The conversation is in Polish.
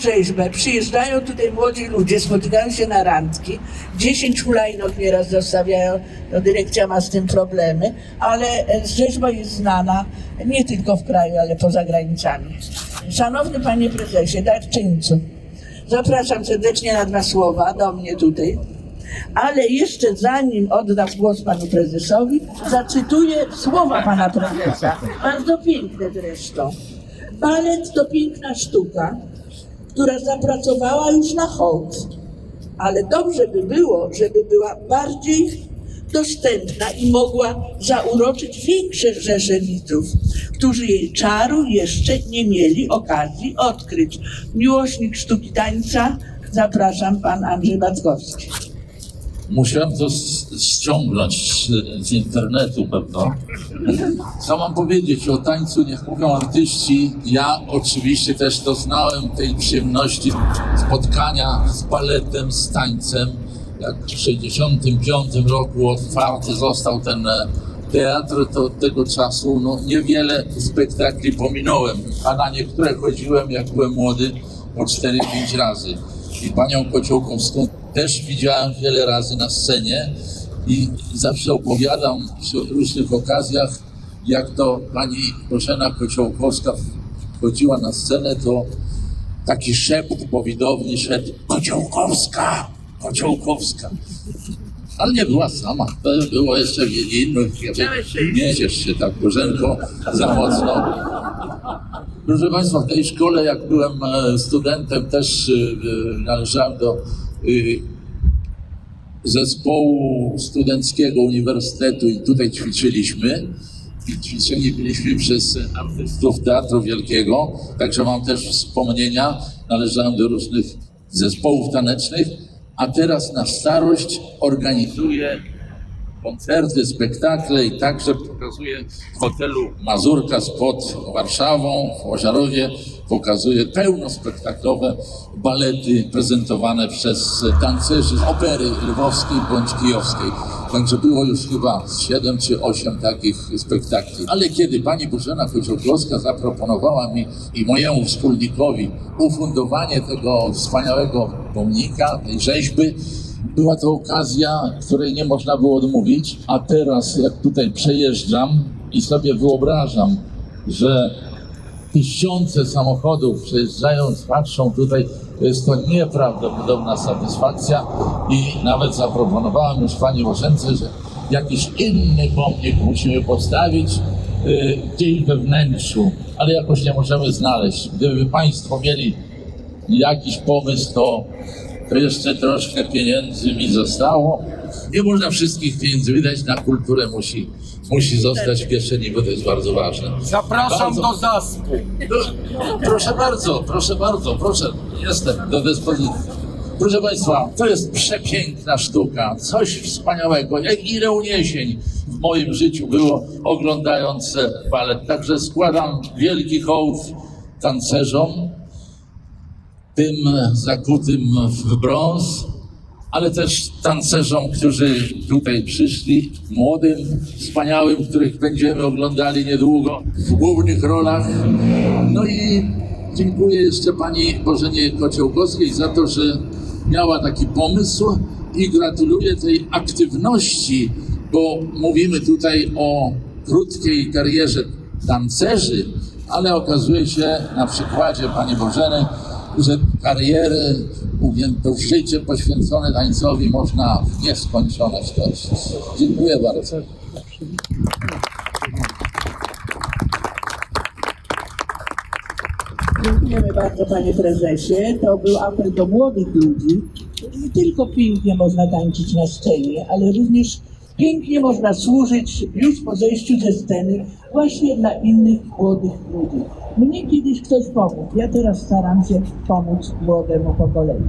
rzeźbę, przyjeżdżają tutaj młodzi ludzie, spotykają się na randki, 10 hulajnóg nieraz zostawiają, no dyrekcja ma z tym problemy, ale e, rzeźba jest znana nie tylko w kraju, ale poza granicami. Szanowny Panie Prezesie, darczyńcu, zapraszam serdecznie na dwa słowa do mnie tutaj. Ale jeszcze zanim oddam głos panu prezesowi, zacytuję słowa pana prezesa. Bardzo piękne zresztą. Balet to piękna sztuka, która zapracowała już na hołd. Ale dobrze by było, żeby była bardziej dostępna i mogła zauroczyć większe rzesze widzów, którzy jej czaru jeszcze nie mieli okazji odkryć. Miłośnik sztuki tańca, zapraszam pan Andrzej Backowski. Musiałem to ściągnąć z, z internetu pewno. Co mam powiedzieć o tańcu, niech mówią artyści. Ja oczywiście też doznałem tej przyjemności spotkania z baletem, z tańcem. Jak w 1965 roku otwarty został ten e, teatr, to od tego czasu no, niewiele spektakli pominąłem, a na niektóre chodziłem, jak byłem młody, po 4-5 razy. I panią Kociołkowską też widziałem wiele razy na scenie i zawsze opowiadam przy różnych okazjach, jak to pani Bożena Kociołkowska wchodziła na scenę, to taki szept po widowni szedł Kociołkowska, Kociołkowska. Ale nie była sama, było jeszcze innych. Nie ciesz się tak, Bożenko, za mocno. Proszę Państwa, w tej szkole, jak byłem e, studentem, też e, e, należałem do zespołu studenckiego uniwersytetu i tutaj ćwiczyliśmy. I ćwiczeni byliśmy przez artystów Teatru Wielkiego, także mam też wspomnienia. Należałem do różnych zespołów tanecznych, a teraz na starość organizuję koncerty, spektakle i także pokazuję w hotelu Mazurka pod Warszawą, w Łoziarowie, pokazuję pełnospektaklowe balety prezentowane przez tancerzy z opery lwowskiej bądź kijowskiej. Także było już chyba siedem czy osiem takich spektakli. Ale kiedy pani Bożena Kociołkowska zaproponowała mi i mojemu wspólnikowi ufundowanie tego wspaniałego pomnika, tej rzeźby, była to okazja, której nie można było odmówić, a teraz jak tutaj przejeżdżam i sobie wyobrażam, że tysiące samochodów przejeżdżając, patrzą tutaj, to jest to nieprawdopodobna satysfakcja i nawet zaproponowałem już Pani Bożence, że jakiś inny pomnik musimy postawić y, gdzieś we wnętrzu, ale jakoś nie możemy znaleźć. Gdyby Państwo mieli jakiś pomysł, to, to jeszcze troszkę pieniędzy mi zostało. Nie można wszystkich pieniędzy wydać, na kulturę musi, musi zostać w kieszeni, bo to jest bardzo ważne. Zapraszam Bardzo- do zaspu. no, proszę bardzo, proszę bardzo, proszę, jestem do dyspozycji. Proszę Państwa, to jest przepiękna sztuka, coś wspaniałego, jak ile uniesień w moim życiu było oglądając balet. Także składam wielki hołd tancerzom, tym zakutym w brąz, ale też tancerzom, którzy tutaj przyszli, młodym, wspaniałym, których będziemy oglądali niedługo w głównych rolach. No i dziękuję jeszcze pani Bożenie Kociołkowskiej za to, że miała taki pomysł i gratuluję tej aktywności, bo mówimy tutaj o krótkiej karierze tancerzy, ale okazuje się na przykładzie pani Bożeny, że karierę, w życie poświęcone tańcowi można w nieskończoność toczyć. Dziękuję bardzo. Dziękujemy bardzo panie prezesie. To był apel do młodych ludzi. Nie tylko pięknie można tańczyć na scenie, ale również pięknie można służyć już po zejściu ze sceny właśnie dla innych młodych ludzi. Mnie kiedyś ktoś pomógł, ja teraz staram się pomóc młodemu pokoleniu.